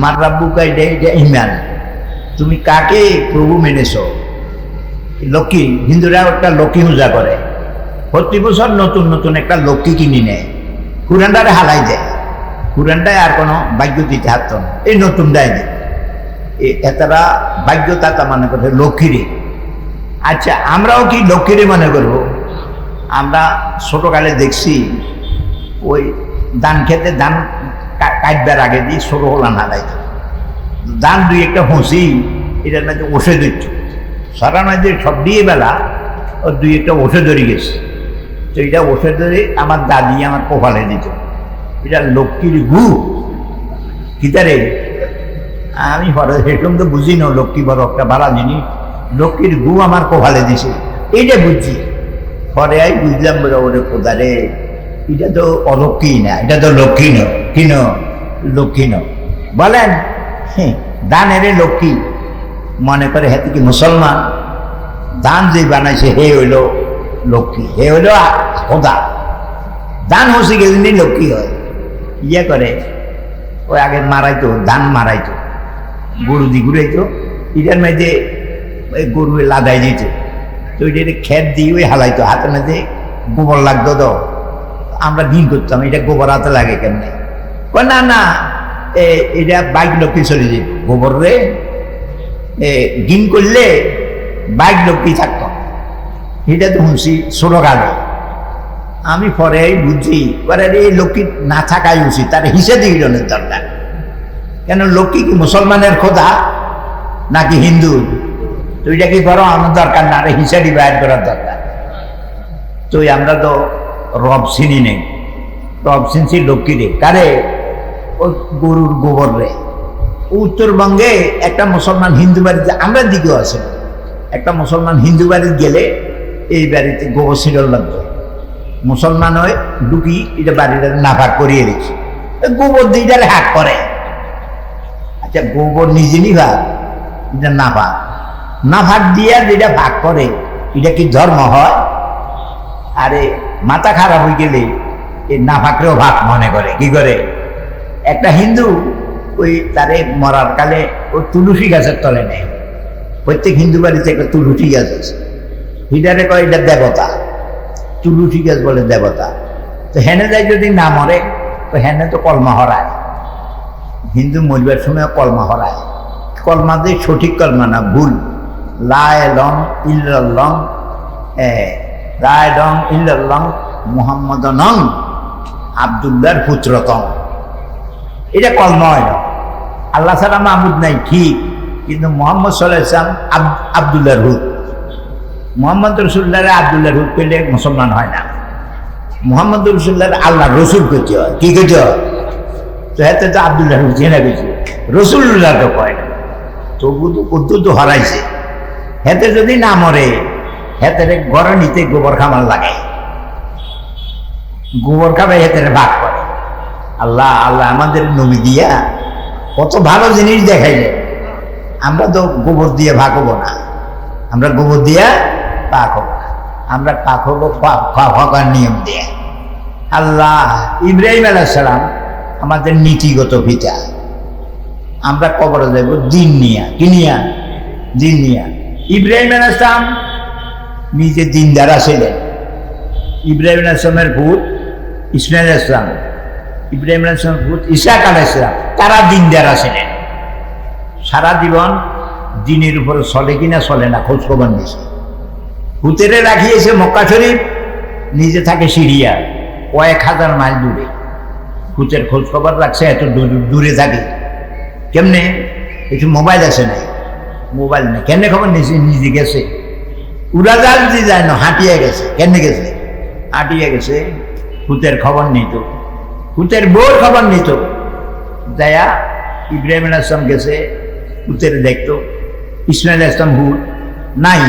মার রাব্বুকা এটা এটা ইমান তুমি কাকে প্রভু মেনেছ? লক্ষ্মী, হিন্দুরা একটা লক্ষ্মী পূজা করে। প্রতি বছর নতুন নতুন একটা লক্ষ্মী কিনি নেয়। কুরানটারে হালাই দেয় কুরানটায় আর কোনো ভাগ্য দিতে হাত এই নতুন দেয় না। এতারা ভাগ্যতা মনে করে লক্ষ্মীরে। আচ্ছা আমরাও কি লক্ষ্মীরে মনে করব? আমরা ছোটোকালে দেখছি, ওই ধান খেতে ধান কাটবার আগে দিয়ে ছোটো হলান হারাই দান দুই একটা হুঁসি এটার মধ্যে ওষে দিচ্ছ। সারা নয় যে সব দিয়ে বেলা ও দুই একটা ওষে ধরে গেছে। তো এটা ওষে ধরে আমার দাদি আমার কপালে দিত। এটা লক্ষ্মীর গু। কিতারে আমি সেরকম তো বুঝি না লক্ষ্মী বড় একটা ভাড়া জিনিস লক্ষ্মীর গু আমার কপালে দিছে। এইটা বুঝছি। পরে আই বুঝলাম বলে ওরে কোদারে এটা তো অলক্ষ্মী না, এটা তো লক্ষ্মী ন। কি ন? লক্ষ্মী ন বলেন দান এরে লক্ষ্মী মনে করে হ্যাঁ কি মুসলমান? দান যে বানাইছে, হে হইল লক্ষ্মী হে হইল খোদা। দান হচ্ছে গেলে লক্ষ্মী হয়। ইয়ে করে ওই আগে মারাইতো ধান মারাইতো। গরু দি ঘুরাইতো। এটার মধ্যে ওই গরু লাদাই দিত তো ওইটা খেত দিয়ে ওই হালাইতো। হাতের মধ্যে গোবর লাগতো তো। আমরা দিন করতাম, এটা গোবর হাতে লাগে কেমনে? না না এটা বাইক লক্ষ্মী চলে যেত গোবর রে দিন করলে বাইক লক্ষ্মী থাকতো। এটা তো শুনছি ছোট কালে আমি পরে বুঝছি, পরে এই লক্ষ্মী না থাকাই উচিত, তার হিসেবে হিরণের দরকার। কেন, লক্ষ্মী কি মুসলমানের খোদা, নাকি হিন্দু? তো এটা কি করো আমার দরকার না, আরে হিসাবই বাইর করার দরকার। তো আমরা তো রব চিনি নেই। রব চিনছি লক্ষ্মী রে কারে? ওই গরুর গোবর। রে উত্তরবঙ্গে একটা মুসলমান হিন্দু বাড়িতে, আমরা দিকেও আছে। একটা মুসলমান হিন্দু বাড়িতে গেলে এই বাড়িতে গোবর সিরিয়াল লাগবে। মুসলমান হয়ে, ঢুকি, এটা বাড়িটা নাফাক করিয়ে রেখেছি গোবর দিটারে হাক করে। আচ্ছা গোবর নিজে নিভা এটা নাফাক। নাফাক দিয়া যেটা ভাগ করে, এটা কি ধর্ম হয়? আরে, মাথা খারাপ হয়ে গেলে এই নাফাকরেও ভাগ মনে করে, কি করে? একটা হিন্দু ওই তারে মরার কালে ও তুলসী গাছের তলে নেয়। প্রত্যেক হিন্দু বাড়িতে একটা তুলসী গাছ আছে। হিটারে কয়, এটা দেবতা। তুলসী গাছ বলে দেবতা। তো হেনে যায় যদি না মরে, তো হেনে তো কলমা হরায়। হিন্দু মরিবার সময় কলমা হরায়। কলমা দিয়ে সঠিক কলমা না, ভুল। লায় লং ইল্লং রায় লং ইল্লং মোহাম্মদ নং আবদুল্লার পুত্রতম এটা কল নয়। আল্লাহ ছাড়া মাহমুদ নাই, ঠিক। কিন্তু মোহাম্মদ সাল্লাহ ইসলাম আবদুল্লার হুদ মোহাম্মদ রসুল্লাহ আবদুল্লাহ হুদ পেলে মুসলমান হয় না। মোহাম্মদ রসুল্লাহ আল্লাহ রসুল করতে হয়। কি করতে হয়? তো হাতে তো আবদুল্লাহ হুদ জেনে গেছি রসুল্লাহ তো কয় না। তবু তো কদ্দু তো হারাইছে। হেতে যদি না মরে, হেতে ঘরে নিতে গোবর খামার লাগে গোবর খাবে হেতে ভাগ আল্লাহ আল্লাহ আমাদের নবী দিয়া কত ভালো জিনিস দেখাইলে। আমরা তো গোবর দিয়ে ভাগ হব না। আমরা গোবর দিয়া পাক হব না। আমরা পাক হব হকার নিয়ম দিয়ে। আল্লাহ ইব্রাহিম আলাইসালাম আমাদের নীতিগত পিতা। আমরা কবরে যাব, দিন নিয়া। কি নিয়া? দিন নিয়া। ইব্রাহিম আলাইসলাম নিজে দিন দ্বারা ছিলেন ইব্রাহিম আসলামের ভূত ইসমাইল ইসলাম ইব্রাহিম আসলামের ভূত ইসাক আলাহ ইসলাম তারা দিনদারা ছিলেন সারা জীবন দিনের উপর চলে কিনা চলে না খোঁজ খবর নিয়েছে। হুতেরে রাখিয়েছে মক্কা শরীফ, নিজে থাকে সিরিয়া, কয়েক হাজার মাইল দূরে। হুতের খোঁজ খবর রাখছে, এত দূর- থাকে কেমনে? একটু মোবাইল আছে নাই? মোবাইল নেই। কেমনে খবর নিয়েছে? নিজে গেছে। উড়াজাহাজ দিয়ে যায় না, হাঁটিয়ে গেছে। কেমনে গেছে? হাঁটিয়ে গেছে, হুতের খবর নেই তো। হুতের বউর খবর নেই তো দয়া ইব্রাহিম আসলাম গেছে হুতের দেখতো, ইসমাইল আসলাম হুট নাই,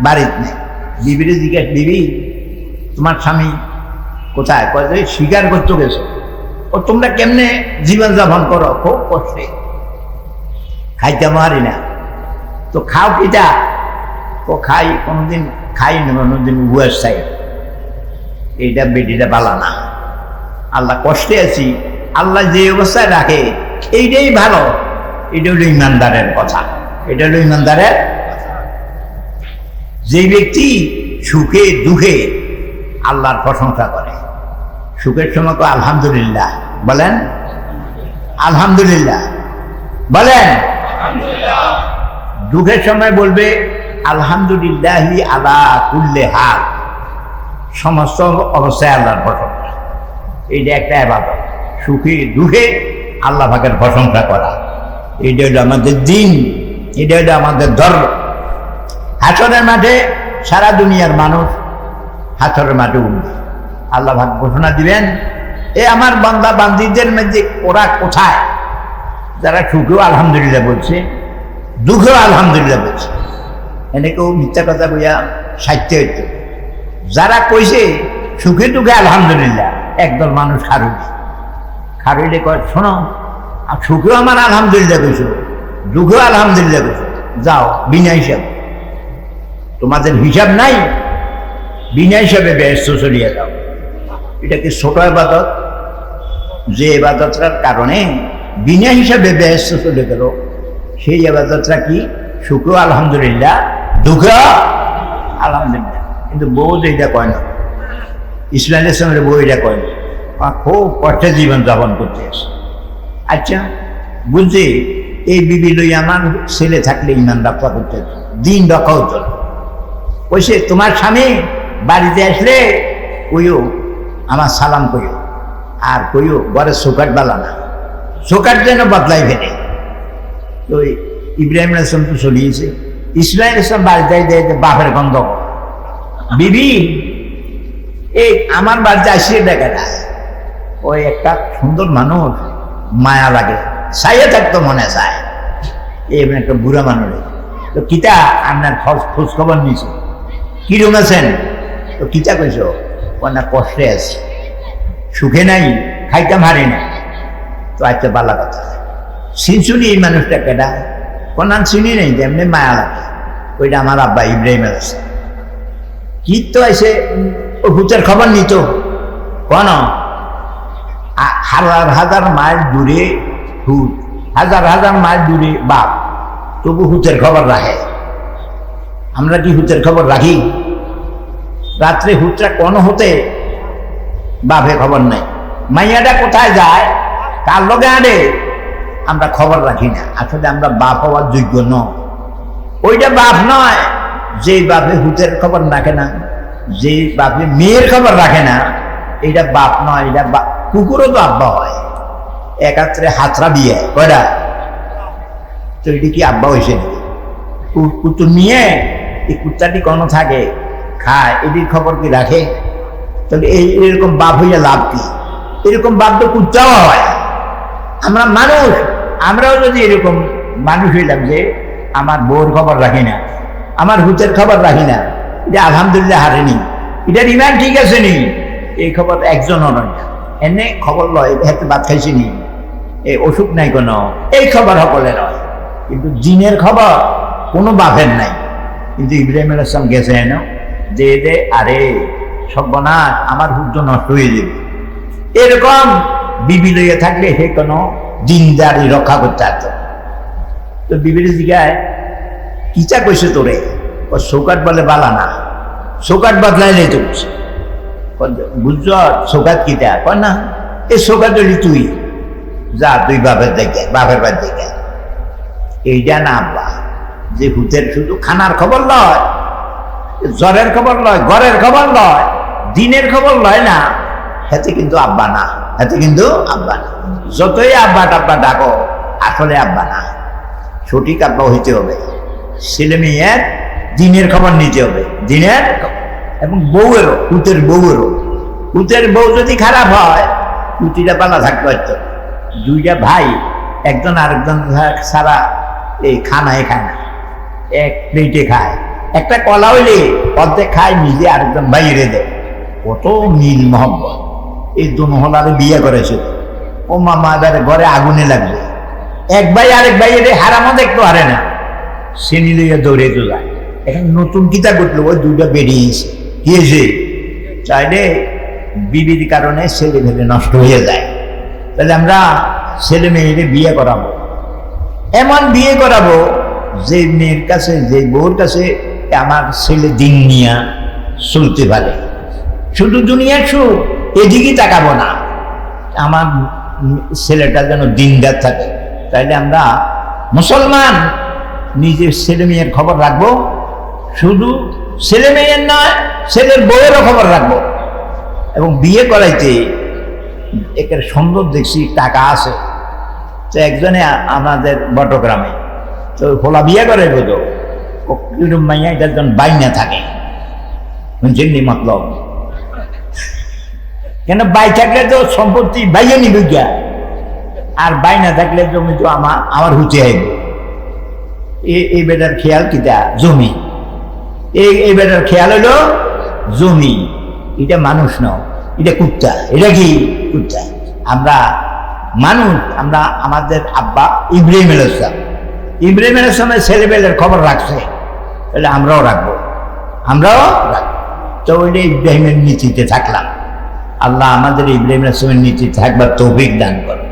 বাড়িতে নেই। বিবিরে জিজ্ঞাস দিবি তোমার স্বামী কোথায়? কয় স্বীকার করতে গেছো। ও, তোমরা কেমনে জীবন যাপন করো? খুব কষ্টে। খাইতে মারি না। তো খাও কিটা? ও, খাই, কোনোদিন খাই না, কোনোদিন উয়াস চাই এইটা বেটিটা বালা না। আল্লাহ কষ্টে আছি, আল্লাহ যে অবস্থায় রাখে, এইটাই ভালো। এটা হলো ইমানদারের কথা। এটা হলো ইমানদারের যে ব্যক্তি সুখে, দুঃখে আল্লাহর প্রশংসা করে। সুখের সময় তো আলহামদুলিল্লাহ। বলেন আলহামদুলিল্লাহ। বলেন, দুঃখের সময় বলবে, আলহামদুলিল্লাহি আলা কুল্লে সমস্ত অবস্থায় আল্লাহর প্রশংসা। এইটা একটা আবাদত। সুখে, দুঃখে আল্লাহ পাকের প্রশংসা করা। এটা হলো আমাদের দিন, এটা হলো আমাদের ধর্ম। হাসরের মাঠে সারা দুনিয়ার মানুষ হাসরের মাঠে উঠবে। আল্লাহ ভাগ ঘোষণা দিবেন, এ আমার বান্দা, বান্দিদের মধ্যে ওরা কোথায়? যারা সুখেও আলহামদুলিল্লাহ বলছে, দুঃখেও আলহামদুলিল্লাহ বলছে। এনে কেউ মিথ্যা কথা বইয়া সাহিত্য হইতো। যারা কইছে, সুখে, দুঃখে আলহামদুলিল্লাহ। একদল মানুষ খারুলি খারুলি কয়, শোনো সুখেও আমার আলহামদুলিল্লাহ কইছো, দুঃখেও আলহামদুলিল্লাহ কইছো। যাও, বিনা হিসাব। তোমাদের হিসাব নাই, বিনা হিসাবে ব্যস্ত চলিয়ে যাও। এটা কি ছোট এবাদত যে এবাদতটার কারণে বিনা হিসাবে ব্যস্ত চলে গেল, সেই এবাদতটা কি? সুখ আলহামদুলিল্লাহ দুঃখ আলহামদুলিল্লাহ। কিন্তু তো এটা কয় না ইসলাম ইসলামের বউ এটা কয় খুব কষ্টে জীবন যাপন করতে আসে। আচ্ছা বুঝছি এই বিবি লই আমার ছেলে থাকলে ইমান রক্ষা করতে দিন রক্ষা হতো না। তোমার স্বামী বাড়িতে আসলে কইও, আমার সালাম কইও। আর কইও, ঘরে সোকাট বালা না। সোকাট যেন বদলাই ফেলে। তো ইব্রাহিম আসলাম তো চলিয়েছে। ইসমাইল ইসলাম বাড়িতে বাপের গন্ধ। বিবি এই, আমার বাড়িতে আসিয়ে দেখে না। ওই একটা সুন্দর মানুষ মায়া লাগে। সাইয়ে থাকতো মনে চায়। এই এমন একটা বুড়া মানুষ। তো কিতা আপনার খোঁজ খোঁজ খবর নিয়েছে কিরম আছেন? তো কিতা কইস ও না, কষ্টে আছে। সুখে নাই, খাইতাম হারি না তো আচ্ছা বালা কথা। চিনছুনি এই মানুষটা কেডা? কোন চিনি নেই তেমনি মায়া লাগে। ওইটা আমার আব্বা ইব্রাহিম আছে। কি তো ও ভূতের খবর নিত। কোন? হাজার হাজার মাইল দূরে ভূত, হাজার হাজার মাইল দূরে বাপ তবু হুতের খবর রাখে। আমরা কি হুতের খবর রাখি? রাত্রে হুতটা কোন হতে বাপে খবর নাই। মাইয়াটা কোথায় যায়? কার লগে আনে আমরা খবর রাখি না। আসলে আমরা বাপ হওয়ার যোগ্য ন ওইটা বাপ নয়, যে বাপে হুতের খবর রাখে না। যে বাপে মেয়ের খবর রাখে না, এটা বাপ নয়, এটা কুকুরও তো আব্বা হয়। একাত্রে হাতরা বিয়ে, কয়টা? তো এটি কি আব্বা হয়েছে নাকি? কু- কুতুর নিয়ে এই কুত্তাটি কোনো থাকে, খায়, এটির খবর কি রাখে? তাহলে এই এরকম বাপ হইয়া লাভ কি? এরকম বাপ তো কুত্তাও হয়। আমরা মানুষ, আমরাও যদি এরকম মানুষ হইলাম যে, আমার বউর খবর রাখি না, আমার হুতের খবর রাখি না এটা আলহামদুলিল্লাহ হারেনি। এটার ইমান ঠিক আছে নি? এই খবর একজনও নয়। এনে খবর লয় হাতে ভাত খাইছি নি। এই অসুখ নাই কোনো। এই খবর সকলে নয় কিন্তু জিনের খবর কোনো বাপের নাই। কিন্তু ইব্রাহিম আল ইসলাম গেছে হেন, যে দে আরে সর্বনাশ, আমার সূর্য নষ্ট হয়ে যাবে। এরকম বিবি লইয়া থাকলে সে কোনো দিনদারি রক্ষা করতে পারত তো বিবির জিগায়, কিচা কইছে তোরে? ও চৌকাট বলে, বালা না। চৌকাট বদলাইলে। কয়, বুঝছ চৌকাট কিটা কয় না এই চৌকাট হলি তুই যা তুই বাপের দেখে বাপের বাড়ি দেখে। এইটা না আব্বা যে ভূতের শুধু খানার খবর লয় জ্বরের খবর লয় ঘরের খবর লয় দিনের খবর লয় না হাতে কিন্তু আব্বা না হাতে কিন্তু আব্বা না। যতই আব্বা টাব্বা ডাকো আসলে আব্বা না। সঠিক আব্বা হইতে হবে। ছেলে মেয়ের দিনের খবর নিতে হবে। দিনের। এবং বউয়েরও কুতের বউয়েরও। কুতের বউ যদি খারাপ হয় কুতিটা পালা থাকতে হয়তো দুইটা ভাই, একজন আরেকজন সারা এই খানায় খায় না। এক প্লেটে খায়। একটা কলা হইলে অর্ধেক খায়, নিজে আরেকজন বাইরে দেয়। কত মিল মহব্বত। এই দু মহলারে বিয়ে করেছে। ও মামা এবারে ঘরে আগুনে লাগবে। এক ভাই আরেক ভাইয়ের হারামও দেখতে পারে না। শ্রেণি লইয়া দৌড়ে তো যায়। এখন নতুন কিতা করল ওই দুইটা বেরিয়েছে। কি হয়েছে? চাইলে বিবির কারণে ছেলে ফেলে নষ্ট হয়ে যায়। তাহলে আমরা ছেলে মেয়েরে বিয়ে করাবো। এমন বিয়ে করাবো, যে মেয়ের কাছে, যে বউর কাছে আমার ছেলে দিন নিয়া চলতে পারে। শুধু দুনিয়ার সুখ এদিকেই তাকাবো না। আমার ছেলেটা যেন দিনদার থাকে। তাইলে আমরা মুসলমান নিজের ছেলে মেয়ের খবর রাখব। শুধু ছেলে মেয়ের নয়, ছেলের বউয়েরও খবর রাখব। এবং বিয়ে করাইতে একের সুন্দর দেখছি টাকা আছে। তো একজনে আমাদের বটগ্রামে। তো খোলা বিয়ে করে ও কিরম মাইয়া এটা একজন বাইনা থাকে। বুঝছেন নি মতলব? কেন বাই থাকলে তো সম্পত্তি বাইয়ে নিবে গিয়া আর বাই না থাকলে জমি তো আমার আমার হুচে আইব এই বেটার খেয়াল কিটা জমি। এই এই বেটার খেয়াল হলো জমি। এটা মানুষ নয় এটা কুত্তা। এটা কি? কুত্তা। আমরা মানুষ, আমরা আমাদের আব্বা ইব্রাহিম ইসলাম ইব্রাহিম ইসলামের ছেলেবেলের খবর রাখছে। তাহলে আমরাও রাখব। আমরাও রাখব। তো ওইটা ইব্রাহিমের নীতিতে থাকলাম। আল্লাহ আমাদের ইব্রাহিম ইসলামের নীতি থাকবার তৌফিক দান করে